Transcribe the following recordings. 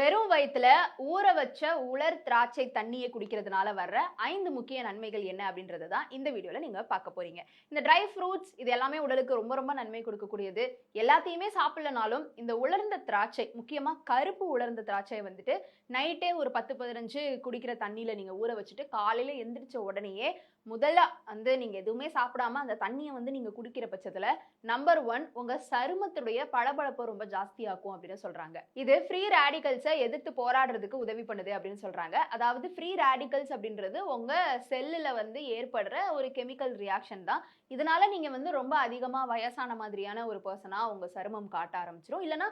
வெறும் வயிற்றுல ஊற வச்ச உலர் திராட்சை தண்ணியை குடிக்கிறதுனால வர்ற ஐந்து முக்கிய நன்மைகள் என்ன அப்படின்றது தான் இந்த வீடியோவில் நீங்கள் பார்க்க போறீங்க. இந்த ட்ரை ஃப்ரூட்ஸ் இது எல்லாமே உடலுக்கு ரொம்ப ரொம்ப நன்மை கொடுக்கக்கூடியது. எல்லாத்தையுமே சாப்பிடலனாலும் இந்த உலர்ந்த திராட்சை முக்கியமாக கருப்பு உலர்ந்த திராட்சையை வந்துட்டு நைட்டே ஒரு பத்து பதினஞ்சு குடிக்கிற தண்ணியில் நீங்கள் ஊற வச்சுட்டு காலையில் எந்திரிச்ச உடனேயே முதல்ல வந்து நீங்கள் எதுவுமே சாப்பிடாம அந்த தண்ணியை வந்து நீங்கள் குடிக்கிற பட்சத்தில் நம்பர் ஒன் உங்கள் சருமத்துடைய பளபளப்பு ரொம்ப ஜாஸ்தியாக்கும் அப்படின்னு சொல்கிறாங்க இது ஃப்ரீ ரேடிகல்ஸை எதிர்த்து போராடுறதுக்கு உதவி பண்ணுது அப்படின்னு சொல்கிறாங்க அதாவது ஃப்ரீ ரேடிக்கல்ஸ் அப்படின்றது உங்கள் செல்லில் வந்து ஏற்படுற ஒரு கெமிக்கல் ரியாக்ஷன் தான். இதனால் நீங்கள் வந்து ரொம்ப அதிகமாக வயசான மாதிரியான ஒரு பர்சனாக உங்கள் சருமம் காட்ட ஆரம்பிச்சிடும் இல்லைன்னா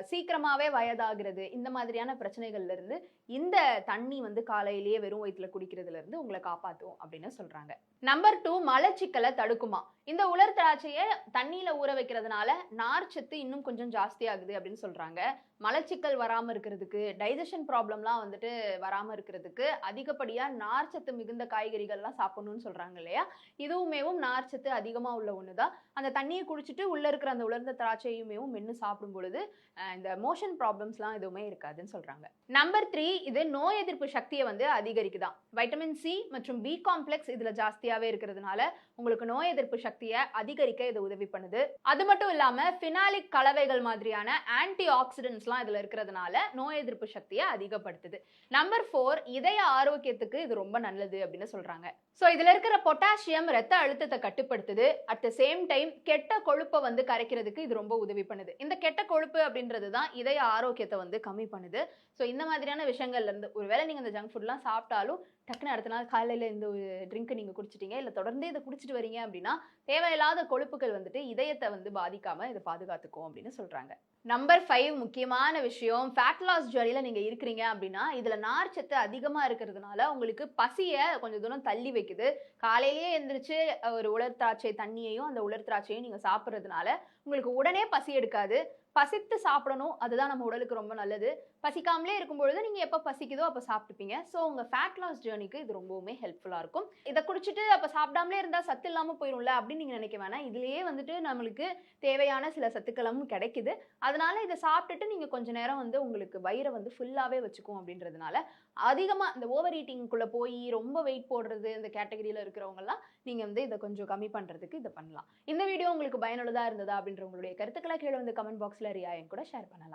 சீக்கிரமாகவே வயதாகிறது இந்த மாதிரியான பிரச்சனைகள்லேருந்து இந்த தண்ணி வந்து காலையிலேயே வெறும் வயிற்றுல குடிக்கிறதுலேருந்து உங்களை காப்பாற்றுவோம் அப்படின்னு சொல்கிறாங்க நம்பர் டூ மலச்சிக்கலை தடுக்குமா? இந்த உலர் திராட்சையை தண்ணியில் ஊற வைக்கிறதுனால நார்ச்சத்து இன்னும் கொஞ்சம் ஜாஸ்தி ஆகுது அப்படின்னு சொல்கிறாங்க மலச்சிக்கல் வராமல் வராம இருக்கிறதுக்கு டைஜஷன் ப்ராப்ளம்லாம் வந்துட்டு வராமல் இருக்கிறதுக்கு அதிகப்படியாக நார்ச்சத்து மிகுந்த காய்கறிகள்லாம் சாப்பிடணும்னு சொல்கிறாங்க இல்லையா? இதுவுமேவும் நார்ச்சத்து அதிகமாக உள்ள ஒன்று தான் அந்த தண்ணியை குடிச்சிட்டு உள்ளே இருக்கிற அந்த உலர்ந்த திராட்சையுமேவும் மென்று சாப்பிடும் பொழுது இந்த மோஷன் ப்ராப்ளம்ஸ்லாம் எதுவுமே இருக்காதுன்னு சொல்கிறாங்க நம்பர் த்ரீ இது நோய் எதிர்ப்பு சக்தியை வந்து அதிகரிக்குதான். வைட்டமின் சி மற்றும் பி காம்ப்ளெக்ஸ் இதில் ஜாஸ்தியாகவே இருக்கிறதுனால உங்களுக்கு நோய் எதிர்ப்பு சக்தியை அதிகரிக்க இது உதவி பண்ணுது. அது மட்டும் இல்லாமல் ஃபினாலிக் கலவைகள் மாதிரியான ஆன்டி ஆக்சிடென்ட்ஸ்லாம் இதில் இருக்கிறதுனால நோய் எதிர்ப்பு சக்தியை அதிகப்படுத்துது. நம்பர் ஃபோர் இதய ஆரோக்கியத்துக்கு இது ரொம்ப நல்லது அப்படின்னு சொல்றாங்க. ஸோ இதுல இருக்கிற பொட்டாசியம் ரத்த அழுத்தத்தை கட்டுப்படுத்துது. அட் த சேம் டைம் கெட்ட கொழுப்பை வந்து கரைக்கிறதுக்கு இது ரொம்ப உதவி பண்ணுது. இந்த கெட்ட கொழுப்பு அப்படின்றது தான் இதய ஆரோக்கியத்தை வந்து கம்மி பண்ணுது. ஸோ இந்த மாதிரியான விஷயங்கள்ல இருந்து ஒருவேளை நீங்க இந்த ஜங்க் ஃபுட்லாம் சாப்பிட்டாலும் டக்குன்னு அடுத்த நாள் காலையில் இந்த ஒரு ட்ரிங்க் நீங்கள் குடிச்சிட்டீங்க. இல்லை தொடர்ந்து இதை குடிச்சிட்டு வரீங்க அப்படின்னா தேவையில்லாத கொழுப்புகள் வந்துட்டு இதயத்தை வந்து பாதிக்காமல் இதை பாதுகாத்துக்கும் அப்படின்னு சொல்கிறாங்க நம்பர் ஃபைவ் முக்கியமான விஷயம் ஃபேட் லாஸ் ஜர்னியில் நீங்கள் இருக்கிறீங்க அப்படின்னா இதில் நார்ச்சத்து அதிகமாக இருக்கிறதுனால உங்களுக்கு பசியை கொஞ்சம் தூரம் தள்ளி வைக்குது. காலையிலேயே எழுந்திரிச்சு ஒரு உலர் திராட்சை தண்ணியையும் அந்த உலர் திராட்சையும் நீங்கள் சாப்பிட்றதுனால உங்களுக்கு உடனே பசி எடுக்காது. பசித்து சாப்பிடணும் அதுதான் நம்ம உடலுக்கு ரொம்ப நல்லது. பசிக்காமலே இருக்கும் பொழுது நீங்கள் எப்போ பசிக்குதோ அப்போ சாப்பிட்டுப்பீங்க. ஸோ உங்கள் ஃபேட் லாஸ் ஜேர்னிக்கு இது ரொம்பவுமே ஹெல்ப்ஃபுல்லாக இருக்கும். இதை குடிச்சிட்டு அப்போ சாப்பிடாமலே இருந்தால் சத்து இல்லாமல் போயிடும்ல அப்படின்னு நீங்கள் நினைக்க வேணாம். இதுலேயே வந்துட்டு நம்மளுக்கு தேவையான சில சத்துக்களும் கிடைக்குது. அதனால இதை சாப்பிட்டுட்டு நீங்கள் கொஞ்சம் நேரம் வந்து உங்களுக்கு வயிறை வந்து ஃபுல்லாகவே வச்சுக்கும் அப்படின்றதுனால அதிகமாக இந்த ஓவர் ஈட்டிங்குள்ளே போய் ரொம்ப வெயிட் போடுறது இந்த கேட்டகரியில் இருக்கிறவங்கலாம் நீங்கள் வந்து இதை கொஞ்சம் கம்மி பண்ணுறதுக்கு இதை பண்ணலாம். இந்த வீடியோ உங்களுக்கு பயனுள்ளதாக இருந்ததா அப்படின்ற உங்களுடைய கருத்துக்களை கீழே வந்து கமெண்ட் பாக்ஸ் ரியா என் கூட ஷேர் பண்ணலாம்.